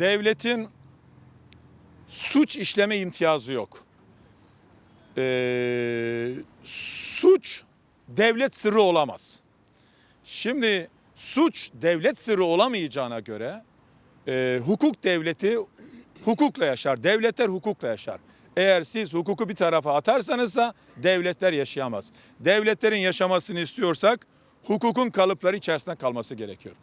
devletin suç işleme imtiyazı yok. Ee, suç devlet sırrı olamaz. Şimdi suç devlet sırrı olamayacağına göre e, hukuk devleti hukukla yaşar. Devletler hukukla yaşar. Eğer siz hukuku bir tarafa atarsanızsa devletler yaşayamaz. Devletlerin yaşamasını istiyorsak hukukun kalıpları içerisinde kalması gerekiyor.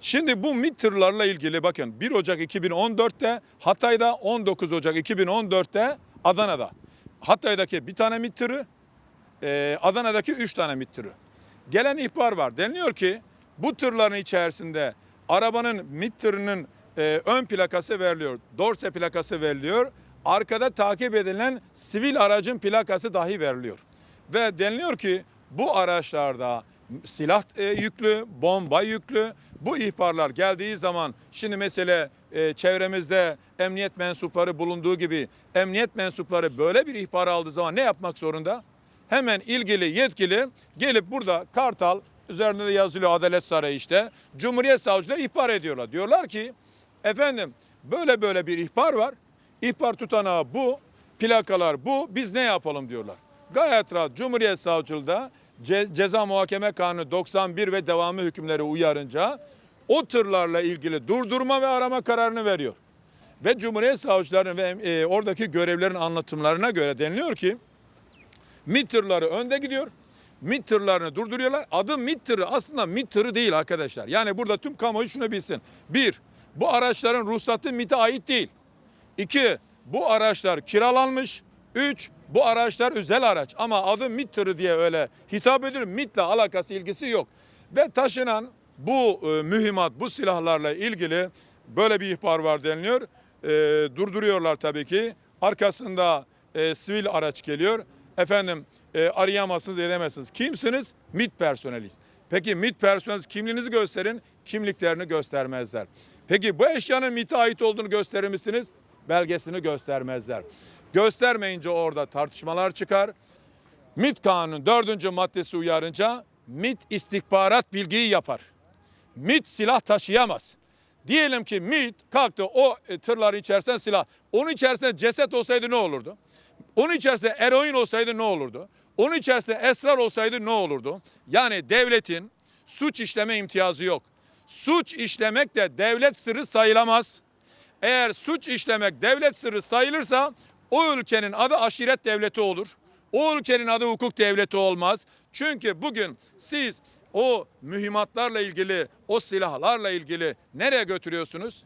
Şimdi bu MİT tırlarla ilgili bakın 1 Ocak 2014'te Hatay'da 19 Ocak 2014'te Adana'da. Hatay'daki bir tane MİT tırı, e, Adana'daki 3 tane MİT tırı. Gelen ihbar var. Deniliyor ki bu tırların içerisinde arabanın MİT tırının e, ön plakası veriliyor. Dorse plakası veriliyor. Arkada takip edilen sivil aracın plakası dahi veriliyor. Ve deniliyor ki bu araçlarda silah e, yüklü, bomba yüklü. Bu ihbarlar geldiği zaman şimdi mesele e, çevremizde emniyet mensupları bulunduğu gibi emniyet mensupları böyle bir ihbar aldığı zaman ne yapmak zorunda? Hemen ilgili yetkili gelip burada Kartal üzerinde de yazılıyor Adalet Sarayı işte Cumhuriyet Savcılığı ihbar ediyorlar. Diyorlar ki efendim böyle böyle bir ihbar var. İhbar tutanağı bu, plakalar bu. Biz ne yapalım diyorlar. Gayet rahat Cumhuriyet Savcılığı'da Ce- Ceza Muhakeme Kanunu 91 ve devamı hükümleri uyarınca o tırlarla ilgili durdurma ve arama kararını veriyor. Ve Cumhuriyet Savcılarının ve e, oradaki görevlerin anlatımlarına göre deniliyor ki MİT tırları önde gidiyor. MİT tırlarını durduruyorlar. Adı MİT tırı aslında MİT tırı değil arkadaşlar. Yani burada tüm kamuoyu şunu bilsin. Bir, bu araçların ruhsatı MİT'e ait değil. İki, bu araçlar kiralanmış. Üç, bu araçlar özel araç ama adı MİT tırı diye öyle hitap edilir. MİT'le alakası ilgisi yok. Ve taşınan bu e, mühimmat, bu silahlarla ilgili böyle bir ihbar var deniliyor. E, durduruyorlar tabii ki. Arkasında e, sivil araç geliyor. Efendim e, arayamazsınız edemezsiniz. Kimsiniz? MİT personeliyiz. Peki MİT personeliz kimliğinizi gösterin, kimliklerini göstermezler. Peki bu eşyanın MİT'e ait olduğunu gösterir misiniz? Belgesini göstermezler. Göstermeyince orada tartışmalar çıkar. MİT kanunun dördüncü maddesi uyarınca MİT istihbarat bilgiyi yapar. MİT silah taşıyamaz. Diyelim ki MİT kalktı o e, tırların içerisinde silah. Onun içerisinde ceset olsaydı ne olurdu? Onun içerisinde eroin olsaydı ne olurdu? Onun içerisinde esrar olsaydı ne olurdu? Yani devletin suç işleme imtiyazı yok. Suç işlemek de devlet sırrı sayılamaz. Eğer suç işlemek devlet sırrı sayılırsa o ülkenin adı aşiret devleti olur. O ülkenin adı hukuk devleti olmaz. Çünkü bugün siz o mühimmatlarla ilgili, o silahlarla ilgili nereye götürüyorsunuz?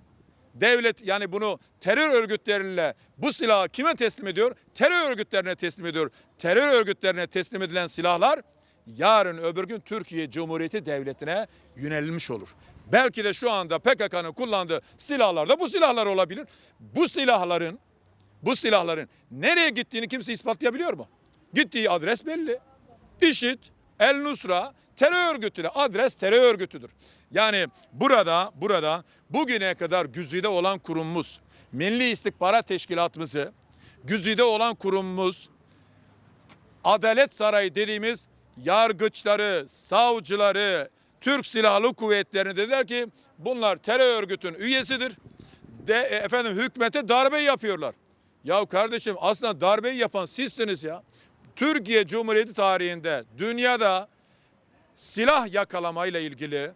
Devlet yani bunu terör örgütleriyle bu silahı kime teslim ediyor? Terör örgütlerine teslim ediyor. Terör örgütlerine teslim edilen silahlar yarın öbür gün Türkiye Cumhuriyeti Devleti'ne yönelilmiş olur. Belki de şu anda PKK'nın kullandığı silahlar da bu silahlar olabilir. Bu silahların bu silahların nereye gittiğini kimse ispatlayabiliyor mu? Gittiği adres belli. IŞİD, El Nusra terör örgütüne adres terör örgütüdür. Yani burada burada bugüne kadar güzide olan kurumumuz, Milli İstihbarat Teşkilatımızı, güzide olan kurumumuz, Adalet Sarayı dediğimiz yargıçları, savcıları, Türk Silahlı Kuvvetleri'ne dediler ki bunlar terör örgütün üyesidir. De, e, efendim hükümete darbe yapıyorlar. Ya kardeşim aslında darbeyi yapan sizsiniz ya. Türkiye Cumhuriyeti tarihinde dünyada silah yakalamayla ilgili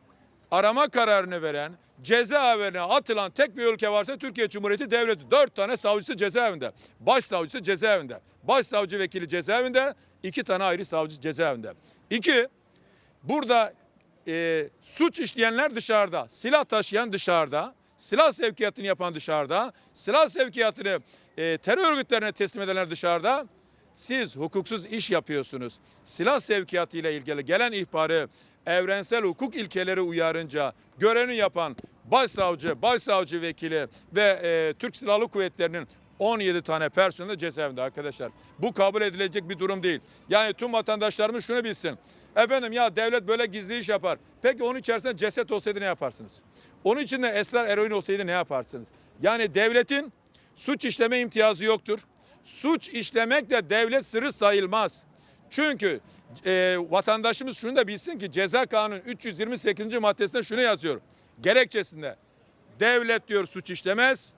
arama kararını veren, cezaevine atılan tek bir ülke varsa Türkiye Cumhuriyeti Devleti. Dört tane savcısı cezaevinde. Başsavcısı cezaevinde. Başsavcı vekili cezaevinde. iki tane ayrı savcı cezaevinde. İki, burada e, suç işleyenler dışarıda, silah taşıyan dışarıda, silah sevkiyatını yapan dışarıda, silah sevkiyatını e, terör örgütlerine teslim edenler dışarıda. Siz hukuksuz iş yapıyorsunuz. Silah sevkiyatı ile ilgili gelen ihbarı evrensel hukuk ilkeleri uyarınca görevini yapan başsavcı, başsavcı vekili ve e, Türk Silahlı Kuvvetleri'nin 17 tane personel cezaevinde arkadaşlar. Bu kabul edilecek bir durum değil. Yani tüm vatandaşlarımız şunu bilsin. Efendim ya devlet böyle gizli iş yapar. Peki onun içerisinde ceset olsaydı ne yaparsınız? Onun içinde esrar eroin olsaydı ne yaparsınız? Yani devletin suç işleme imtiyazı yoktur. Suç işlemek de devlet sırrı sayılmaz. Çünkü e, vatandaşımız şunu da bilsin ki ceza kanunun 328. maddesinde şunu yazıyor. Gerekçesinde devlet diyor suç işlemez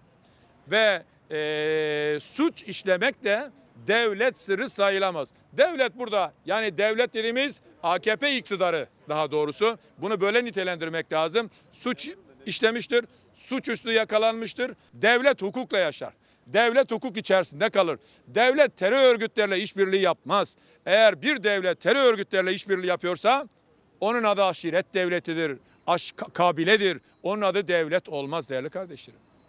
ve eee, suç işlemek de devlet sırrı sayılamaz. Devlet burada yani devlet dediğimiz AKP iktidarı daha doğrusu bunu böyle nitelendirmek lazım. Suç işlemiştir, suçüstü yakalanmıştır. Devlet hukukla yaşar. Devlet hukuk içerisinde kalır. Devlet terör örgütlerle işbirliği yapmaz. Eğer bir devlet terör örgütlerle işbirliği yapıyorsa onun adı aşiret devletidir, aş kabiledir. Onun adı devlet olmaz değerli kardeşlerim.